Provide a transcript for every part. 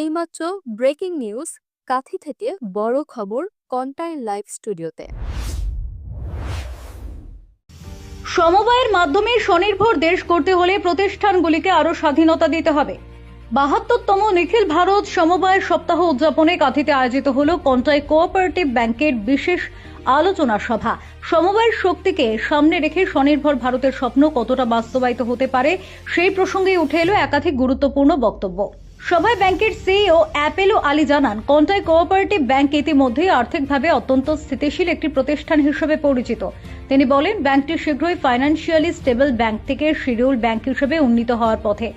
এইমাত্র breaking news, Kanthi থেকে বড় খবর কন্টাইন লাইভ স্টুডিওতে। সমবায়ের মাধ্যমে স্বনির্ভর দেশ করতে হলে প্রতিষ্ঠানগুলিকে আরও স্বাধীনতা দিতে হবে। বাহাত্তরতম নিখিল ভারত সমবায় সপ্তাহ উদযাপনে কাঁথিতে আয়োজিত হল কন্টাই কোঅপারেটিভ ব্যাংকের বিশেষ আলোচনা সভা। সমবায়ের শক্তিকে সামনে রেখে স্বনির্ভর ভারতের স্বপ্ন কতটা বাস্তবায়িত হতে পারে সেই প্রসঙ্গে উঠে এলো একাধিক গুরুত্বপূর্ণ বক্তব্য। সভায় ব্যাংকের সিইও অ্যাপেলো আলী জানান, কন্টাই কোঅপারেটিভ ব্যাংক ইতিমধ্যেই আর্থিকভাবে অত্যন্ত স্থিতিশীল একটি প্রতিষ্ঠান হিসেবে পরিচিত। তিনি বলেন, ব্যাংকটি শীঘ্রই ফাইন্যান্সিয়ালি স্টেবল ব্যাংক থেকে শিডিউল ব্যাংক হিসেবে উন্নীত হওয়ার পথে।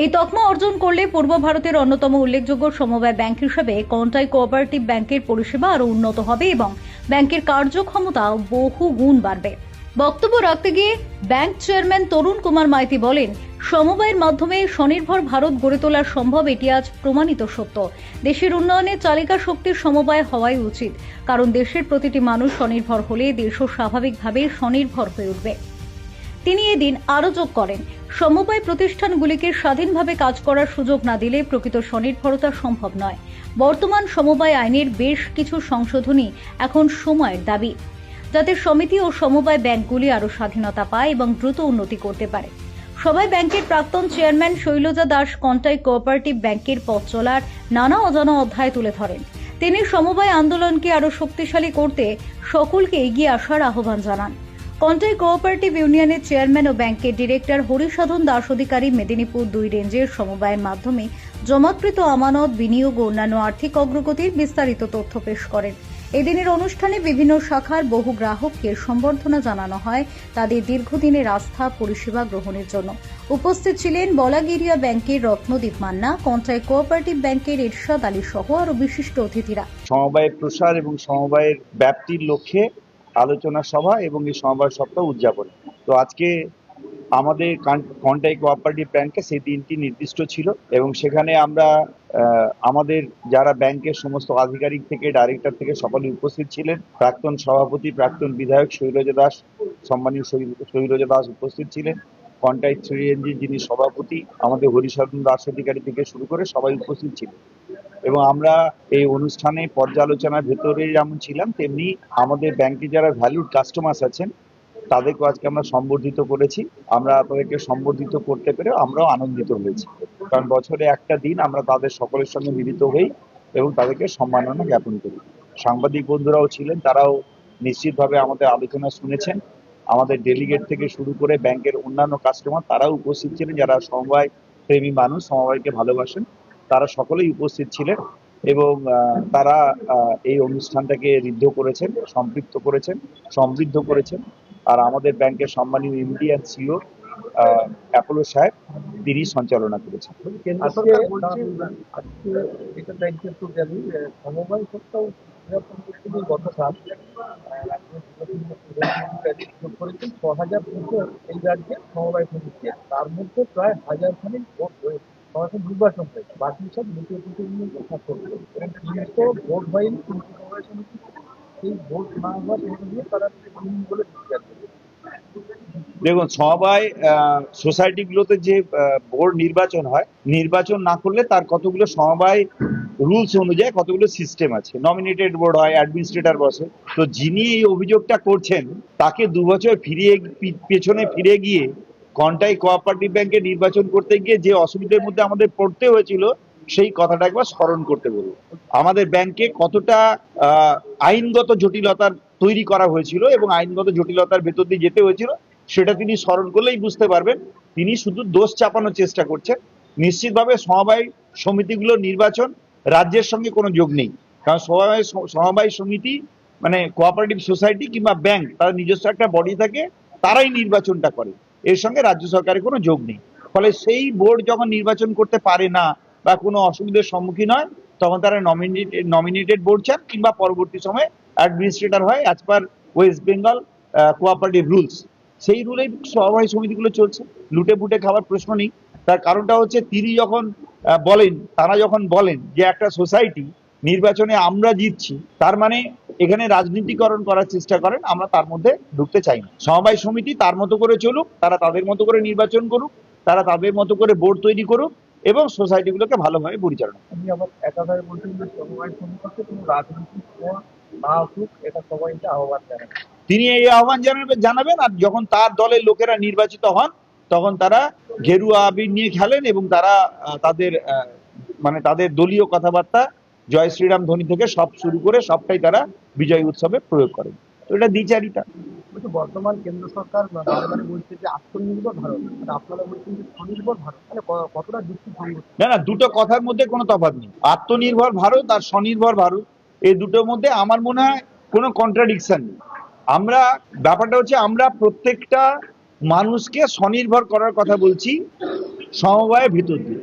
এই তকমা অর্জন করলে পূর্ব ভারতের অন্যতম উল্লেখযোগ্য সমবায় ব্যাংক হিসেবে কন্টাই কোঅপারেটিভ ব্যাংকের পরিষেবা আরও উন্নত হবে এবং ব্যাংকের কার্যক্ষমতা বহু গুণ বাড়বে। বক্তব্য রাখতে গিয়ে ব্যাংক চেয়ারম্যান তরুণ কুমার মাইতি বলেন সমবায়ের মাধ্যমে স্বনির্ভর ভারত গড়ে তোলা সম্ভব, এটি আজ প্রমাণিত সত্য। দেশের উন্নয়নে চালিকা শক্তির সমবায় হওয়াই উচিত। কারণ দেশের প্রতিটি মানুষ স্বনির্ভর হলে দেশও স্বাভাবিকভাবে স্বনির্ভর হয়ে উঠবে। তিনি এদিন আরও যোগ করেন, সমবায় প্রতিষ্ঠানগুলিকে স্বাধীনভাবে কাজ করার সুযোগ না দিলে প্রকৃত স্বনির্ভরতা সম্ভব নয়। বর্তমান সমবায় আইনের বেশ কিছু সংশোধনী এখন সময়ের দাবি, যাতে সমিতি ও সমবায় ব্যাংকগুলি আরও স্বাধীনতা পায় এবং দ্রুত উন্নতি করতে পারে। সবাই ব্যাংকের প্রাক্তন চেয়ারম্যান শৈলজা দাস কন্টাই কোঅপারেটিভ ব্যাংকের পথ চলার নানা অজানা অধ্যায় তুলে ধরেন। তিনি সমবায় আন্দোলনকে আরও শক্তিশালী করতে সকলকে এগিয়ে আসার আহ্বান জানান। কন্টাই কোঅপারেটিভ ইউনিয়নের চেয়ারম্যান ও ব্যাংকের ডিরেক্টর হরিসাধন দাস অধিকারী মেদিনীপুর দুই রেঞ্জের সমবায়ের মাধ্যমে জমাকৃত আমানত, বিনিয়োগ ও অন্যান্য আর্থিক অগ্রগতির বিস্তারিত তথ্য পেশ করেন। এদিনের অনুষ্ঠানে বিভিন্ন শাখার বহু গ্রাহককে সম্বর্ধনা জানানো হয় তাদের দীর্ঘদিনের আস্থা পরিষেবা গ্রহণের জন্য। উপস্থিত ছিলেন বলাগিরিয়া ব্যাংকের রত্নদীপ মান্না কন্টাই কোঅপারেটিভ ব্যাংকের এরশাদ আলী সহ আরও বিশিষ্ট অতিথিরা। সমবায়ের প্রসার এবং সমবায়ের ব্যাপ্তির লক্ষ্যে আলোচনা সভা এবং এই সমবায় সপ্তাহ উদযাপন। তো আজকে আমাদের কন্টাই কোঅপারেটিভ ব্যাংকে সেই দিনটি নির্দিষ্ট ছিল এবং সেখানে আমরা আমাদের যারা ব্যাংকের সমস্ত আধিকারিক থেকে ডাইরেক্টর থেকে সকলে উপস্থিত ছিলেন। প্রাক্তন সভাপতি, প্রাক্তন বিধায়ক শৈলজা দাস, সম্মানীয় শৈলজা দাস উপস্থিত ছিলেন। কন্টাই থ্রি এনজি যিনি সভাপতি, আমাদের হরিশরণ দাস অধিকারী থেকে শুরু করে সবাই উপস্থিত ছিলেন। এবং আমরা এই অনুষ্ঠানে পর্যালোচনার ভেতরে যেমন ছিলাম, তেমনি আমাদের ব্যাংকে যারা ভ্যালুড কাস্টমার্স আছেন তাদেরকে আজকে আমরা সম্বর্ধিত করেছি। আমরা তাদেরকে সম্বর্ধিত করতে পেরে আমরাও আনন্দিত হয়েছি। কারণ বছরে একটা দিন আমরা তাদের সকলের সঙ্গে মিলিত হই এবং তাদেরকে সম্মাননা জ্ঞাপন করি। সাংবাদিক বন্ধুরাও ছিলেন, তারাও নিশ্চিতভাবে আমাদের আলোচনা শুনেছেন। আমাদের ডেলিগেট থেকে শুরু করে ব্যাংকের অন্যান্য কাস্টমার তারাও উপস্থিত ছিলেন। যারা সমবায় প্রেমী মানুষ, সমবায়কে ভালোবাসেন, তারা সকলেই উপস্থিত ছিলেন এবং তারা এই অনুষ্ঠানটাকে ঋদ্ধ করেছেন, সম্পৃক্ত করেছেন, সমৃদ্ধ করেছেন। আর আমাদের ব্যাংকের সম্মানীয় এমডি অ্যান্ড সিও অ্যাপোলো সাহেব তিনি সঞ্চালনা করেছেন। তার মধ্যে প্রায় হাজার খানিক ভোট নির্বাচন হয়েছে। বাকি সব এবং ভোট দেখুন সমবায় সোসাইটিগুলোতে যে বোর্ড নির্বাচন হয়, নির্বাচন না করলে তার কতগুলো সমবায় রুলস অনুযায়ী কতগুলো সিস্টেম আছে। নমিনেটেড বোর্ড হয় অ্যাডমিনিস্ট্রেটর বসে। তো যিনি এই অভিযোগটা করছেন, তাকে দু বছর ফিরিয়ে পেছনে ফিরে গিয়ে কন্টাই কোঅপারেটিভ ব্যাংকে নির্বাচন করতে গিয়ে যে অসুবিধার মধ্যে আমাদের পড়তে হয়েছিল সেই কথাটা একবার স্মরণ করতে বলব আমাদের ব্যাংকে কতটা আইনগত জটিলতার তৈরি করা হয়েছিল এবং আইনগত জটিলতার ভেতর দিয়ে যেতে হয়েছিল, সেটা তিনি স্মরণ করলেই বুঝতে পারবেন। তিনি শুধু দোষ চাপানোর চেষ্টা করছেন। নিশ্চিতভাবে সমবায় সমিতিগুলোর নির্বাচন রাজ্যের সঙ্গে কোনো যোগ নেই। কারণ সমবায় সমবায় সমিতি মানে কোঅপারেটিভ সোসাইটি কিংবা ব্যাংক তার নিজস্ব একটা বডি থাকে, তারাই নির্বাচনটা করে। এর সঙ্গে রাজ্য সরকারের কোনো যোগ নেই। ফলে সেই বোর্ড যখন নির্বাচন করতে পারে না বা কোনো অসুবিধার সম্মুখীন হয় তখন তারা নমিনেটেড নমিনেটেড বোর্ড চান কিংবা পরবর্তী সময়ে অ্যাডমিনিস্ট্রেটর হয় as per West Bengal cooperative rules সেই রুলেই সহবাহী সমিতিগুলো চলছে। লুটে পুটে খাওয়ার প্রশ্ন নেই। তার কারণটা হচ্ছে তিনি যখন বলেন, তারা যখন বলেন যে একটা সোসাইটি নির্বাচনে আমরা জিতছি, তার মানে এখানে রাজনীতিকরণ করার চেষ্টা করেন, আমরা তার মধ্যে ঢুকতে চাই না। সমবায় সমিতি তার মতো করে চলুক, তারা তাদের মতো করে নির্বাচন করুক, তারা তাদের মতো করে বোর্ড তৈরি করুক এবং সোসাইটিগুলোকে ভালোভাবে পরিচালনা। আপনি আবার একাধারে বলছেন যে সমবায় সমিতিতে কোনো রাজনৈতিক না আসুক এটা সবাইকে আহ্বান জানান তিনি এই আহ্বান জানাবেন জানাবেন আর যখন তার দলের লোকেরা নির্বাচিত হন তখন তারা গেরুয়া আবির নিয়ে খেলেন এবং তারা তাদের মানে তাদের দলীয় কথাবার্তা জয় শ্রীরাম ধ্বনি থেকে সব শুরু করে সবটাই তারা বিজয় উৎসবে প্রয়োগ করেন। তো এটা দ্বিচারিতা। বলছি বর্তমান কেন্দ্র সরকার বারে বলছে যে আত্মনির্ভর ভারত আর আপনারা বলছেন যে স্বনির্ভর ভারত মানে ক- কতটা যুক্তিসঙ্গত না না, দুটো কথার মধ্যে কোনো তফাৎ নেই। আত্মনির্ভর ভারত আর স্বনির্ভর ভারত, এই দুটোর মধ্যে আমার মনে হয় কোনো কন্ট্রাডিকশন নেই। আমরা, ব্যাপারটা হচ্ছে আমরা প্রত্যেকটা মানুষকে স্বনির্ভর করার কথা বলছি সমবায়ের ভিতর দিয়ে।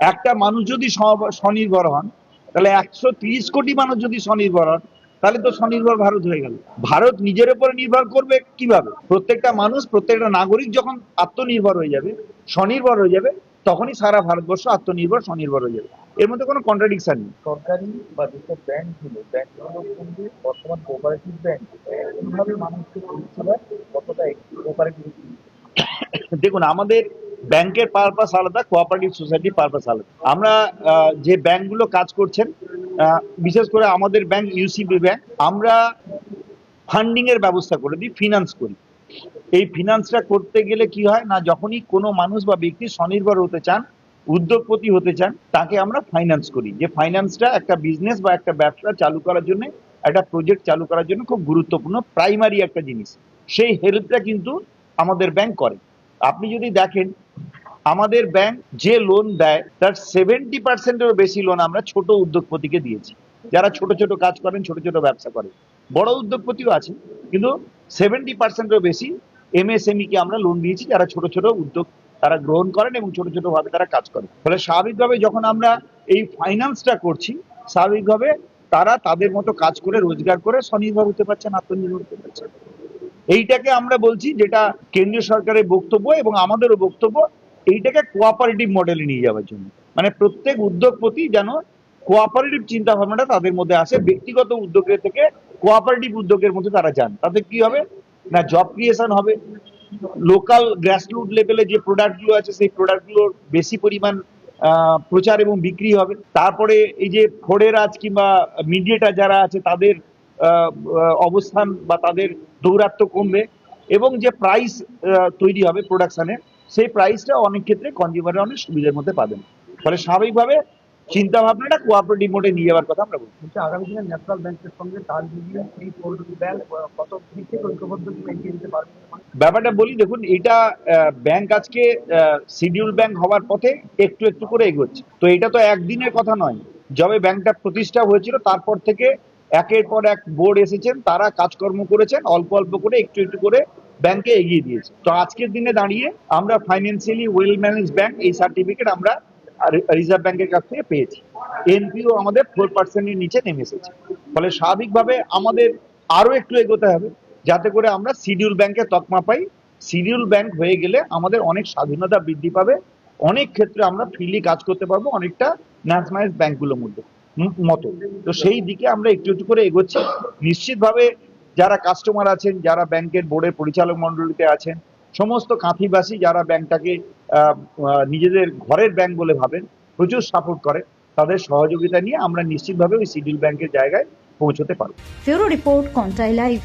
একটা মানুষ যদি স্বনির্ভর হন, তাহলে একশো কোটি মানুষ যদি স্বনির্ভর হন তাহলে তো স্বনির্ভর ভারত হয়ে গেল। ভারত নিজের উপরে নির্ভর করবে কীভাবে? প্রত্যেকটা মানুষ প্রত্যেকটা নাগরিক যখন আত্মনির্ভর হয়ে যাবে স্বনির্ভর হয়ে যাবে তখনই সারা ভারতবর্ষ আত্মনির্ভর স্বনির্ভর হয়ে যাবে। এর মধ্যে কোনো কন্ট্রাডিকশন নেই। সরকারি বা যেসব ব্যাংকগুলো ব্যাংকগুলোর সঙ্গে বর্তমান কোঅপারেটিভ ব্যাংক কীভাবে মানুষকে পরিষেবা কতটা কোঅপারেটিভ দেখুন আমাদের ব্যাংকের পারপাস আলাদা কোঅপারেটিভ সোসাইটির পারপাস আলাদা। আমরা যে ব্যাংকগুলো কাজ করছেন বিশেষ করে আমাদের ব্যাংক ইউসিবি ব্যাংক আমরা ফান্ডিং এর ব্যবস্থা করে দিই ফিনান্স করি। এই ফিনান্সটা করতে গেলে কি হয় না, যখনই কোনো মানুষ বা ব্যক্তি স্বনির্ভর হতে চান, উদ্যোগপতি হতে চান, তাকে আমরা ফাইন্যান্স করি। যে ফাইন্যান্সটা একটা বিজনেস বা একটা ব্যবসা চালু করার জন্য, একটা প্রজেক্ট চালু করার জন্য খুব গুরুত্বপূর্ণ প্রাইমারি একটা জিনিস। সেই হেল্পটা কিন্তু আমাদের ব্যাংক করে। আপনি যদি দেখেন আমাদের ব্যাংক যে লোন দেয়, তার সেভেন্টি পার্সেন্টেরও বেশি লোন আমরা ছোট উদ্যোগপতিকে দিয়েছি। যারা ছোট ছোট কাজ করেন, ছোট ছোট ব্যবসা করেন বড় উদ্যোগপতিও আছে কিন্তু সেভেন্টি পার্সেন্টেরও বেশি এমএসএমই কে আমরা লোন দিয়েছি, যারা ছোট ছোট উদ্যোগ তারা গ্রহণ করেন এবং ছোট ছোট ভাবে তারা কাজ করেন। ফলে স্বাভাবিকভাবে যখন আমরা এই ফাইন্যান্সটা করছি, স্বাভাবিকভাবে তারা তাদের মতো কাজ করে, রোজগার করে স্বনির্ভর হতে পারছেন, আত্মনির্ভর হতে পারছেন। এইটাকে আমরা বলছি যেটা কেন্দ্রীয় সরকারের বক্তব্য এবং আমাদেরও বক্তব্য এইটাকে কোঅপারেটিভ মডেলে নিয়ে যাওয়ার জন্য। মানে প্রত্যেক উদ্যোগপতি যেন কোঅপারেটিভ চিন্তা ভাবনাটা তাদের মধ্যে আসে, ব্যক্তিগত উদ্যোগের থেকে কোঅপারেটিভ উদ্যোগের মধ্যে তারা যান। তাতে কি হবে? না জব ক্রিয়েশন হবে। লোকাল গ্রাসরুট লেভেলে যে প্রোডাক্টগুলো আছে, সেই প্রোডাক্টগুলোর বেশি পরিমাণ প্রচার এবং বিক্রি হবে। তারপরে এই যে ফোড়েরাজ কিংবা মিডিয়েটার যারা আছে, তাদের অবস্থান বা তাদের দৌরাত্ম কমবে এবং যে প্রাইস তৈরি হবে প্রোডাকশনের সেই প্রাইসটা অনেক ক্ষেত্রে কনজিউমাররা অনেক সুবিধার মধ্যে পাবেন। ফলে স্বাভাবিকভাবে চিন্তা ভাবনাটা কোঅপারেটিভ মোডে নিয়ে যাওয়ার কথা আমরা বলছি। বলছি আগামী দিনে ন্যাশনাল ব্যাংকের সঙ্গে তার মিলিয়ে এই পোল্ট্রি ব্যাংক কত দিক থেকে ঐক্যবদ্ধ এগিয়ে পারবে? ব্যাপারটা বলি দেখুন এটা ব্যাংক আজকে শিডিউল ব্যাংক হওয়ার পথে একটু একটু করে এগোচ্ছে। তো এটা তো একদিনের কথা নয়। যবে ব্যাংকটা প্রতিষ্ঠা হয়েছিল তারপর থেকে একের পর এক বোর্ড এসেছেন তারা কাজকর্ম করেছেন অল্প অল্প করে একটু একটু করে ব্যাংকে এগিয়ে দিয়েছে। তো আজকের দিনে দাঁড়িয়ে আমরা ফাইন্যান্সিয়ালি ওয়েল ম্যানেজ ব্যাংক এই সার্টিফিকেট আমরা রিজার্ভ ব্যাংকের কাছ থেকে পেয়েছি। এনপিও আমাদের ফোর পার্সেন্টের নিচে নেমে এসেছে। ফলে স্বাভাবিকভাবে আমাদের আরও একটু এগোতে হবে, যাতে করে আমরা সিডিউল ব্যাংকের তকমা পাই। সিডিউল ব্যাংক হয়ে গেলে আমাদের অনেক স্বাধীনতা বৃদ্ধি পাবে। অনেক ক্ষেত্রে আমরা ফ্রিলি কাজ করতে পারব অনেকটা ন্যাশনালাইজ ব্যাংকগুলোর মধ্যে মতো। তো সেই দিকে আমরা একটু একটু করে এগোচ্ছি। নিশ্চিতভাবে যারা কাস্টমার আছেন, যারা ব্যাংকের বোর্ডের পরিচালক মন্ডলীতে আছেন, সমস্ত কাঁথিবাসী যারা ব্যাংকটাকে নিজেদের ঘরের ব্যাংক বলে ভাবেন, প্রচুর সাপোর্ট করে, তাদের সহযোগিতা নিয়ে আমরা নিশ্চিতভাবে ওই সিডিউল ব্যাংকের জায়গায় পৌঁছতে পারব। Report Contai live.